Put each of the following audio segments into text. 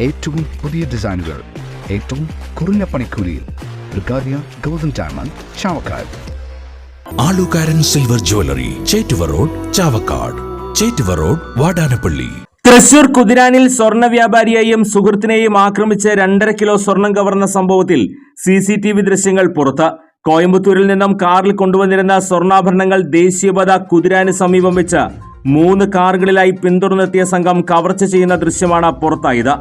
ഏറ്റവും പുതിയ ഡിസൈനുകൾ ഏറ്റവും കുറഞ്ഞ പണിക്കൂലിയിൽ golden diamond Chavakkad. Alukaran silver jewellery Chettuva road Chavakkad. Chettuva road Vadanappally. Thrissur കുതിരാനിൽ സ്വർണ വ്യാപാരിയെയും സുഹൃത്തിനെയും ആക്രമിച്ച് രണ്ടര കിലോ സ്വർണം കവർന്ന സംഭവത്തിൽ സി സി ടി വി ദൃശ്യങ്ങൾ പുറത്ത്. കോയമ്പത്തൂരിൽ നിന്നും കാറിൽ കൊണ്ടുവന്നിരുന്ന സ്വർണാഭരണങ്ങൾ ദേശീയപാത കുതിരാന് സമീപം വെച്ച് മൂന്ന് കാറുകളിലായി പിന്തുടർന്നെത്തിയ സംഘം കവർച്ച ചെയ്യുന്ന ദൃശ്യമാണ് പുറത്തായത്.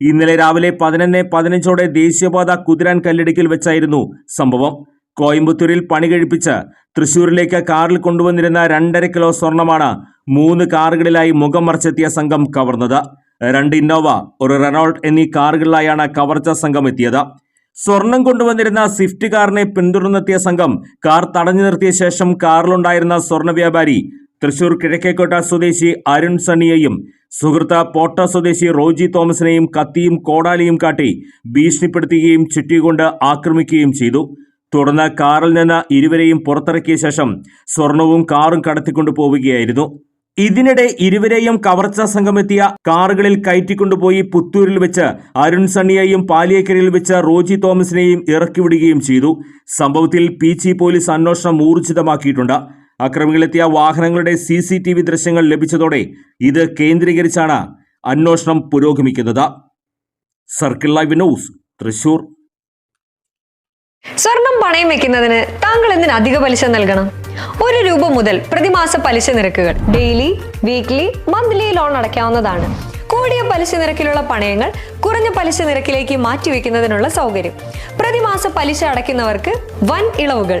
ഇന്നലെ രാവിലെ പതിനൊന്ന് പതിനഞ്ചോടെ ദേശീയപാത കുതിരാൻ കല്ലിടുക്കിൽ വെച്ചായിരുന്നു സംഭവം. കോയമ്പത്തൂരിൽ പണി കഴിപ്പിച്ച് തൃശൂരിലേക്ക് കാറിൽ കൊണ്ടുവന്നിരുന്ന രണ്ടര കിലോ സ്വർണമാണ് മൂന്ന് കാറുകളിലായി മുഖം മറച്ചെത്തിയ സംഘം കവർന്നത്. രണ്ട് ഇന്നോവ ഒരു റെനോൾട്ട് എന്നീ കാറുകളിലായാണ് കവർച്ച സംഘം എത്തിയത്. സ്വർണം കൊണ്ടുവന്നിരുന്ന സ്വിഫ്റ്റ് കാറിനെ പിന്തുടർന്നെത്തിയ സംഘം കാർ തടഞ്ഞു നിർത്തിയ ശേഷം കാറിലുണ്ടായിരുന്ന സ്വർണ വ്യാപാരി തൃശൂർ കിഴക്കേക്കോട്ട സ്വദേശി അരുൺ സണ്ണിയെയും സുഹൃത്ത് പോട്ട സ്വദേശി റോജി തോമസിനെയും കത്തിയും കോടാലിയും കാട്ടി ഭീഷണിപ്പെടുത്തുകയും ചുറ്റിക്കൊണ്ട് ആക്രമിക്കുകയും ചെയ്തു. തുടർന്ന് കാറിൽ നിന്ന് ഇരുവരെയും പുറത്തിറക്കിയ ശേഷം സ്വർണവും കാറും കടത്തിക്കൊണ്ടു പോവുകയായിരുന്നു. ഇതിനിടെ ഇരുവരെയും കവർച്ചാ സംഘമെത്തിയ കാറുകളിൽ കയറ്റിക്കൊണ്ടുപോയി പുത്തൂരിൽ വെച്ച് അരുൺ സണ്ണിയെയും പാലിയേക്കരയിൽ വെച്ച് റോജി തോമസിനെയും ഇറക്കിവിടുകയും ചെയ്തു. സംഭവത്തിൽ പി പോലീസ് അന്വേഷണം ഊർജിതമാക്കിയിട്ടുണ്ട്. അക്രമികളെത്തിയ വാഹനങ്ങളുടെ സി സി ടി വി ദൃശ്യങ്ങൾ ലഭിച്ചതോടെ ഇത് കേന്ദ്രീകരിച്ചാണ് അന്വേഷണം പുരോഗമിക്കുന്നത്. Circle live news Thrissur. സ്വർണം പണയം വെക്കുന്നതിന് താങ്കൾ എന്തിന് അധിക പലിശ നൽകണം? ഒരു രൂപ മുതൽ പ്രതിമാസ പലിശ നിരക്കുകൾ ഡെയിലി വീക്ക്ലി മന്ത്ലി ലോൺ അടയ്ക്കാവുന്നതാണ്. കൂടിയ പലിശ നിരക്കിലുള്ള പണയങ്ങൾ കുറഞ്ഞ പലിശ നിരക്കിലേക്ക് മാറ്റിവെക്കുന്നതിനുള്ള സൗകര്യം. പ്രതിമാസ പലിശ അടയ്ക്കുന്നവർക്ക് വൻ ഇളവുകൾ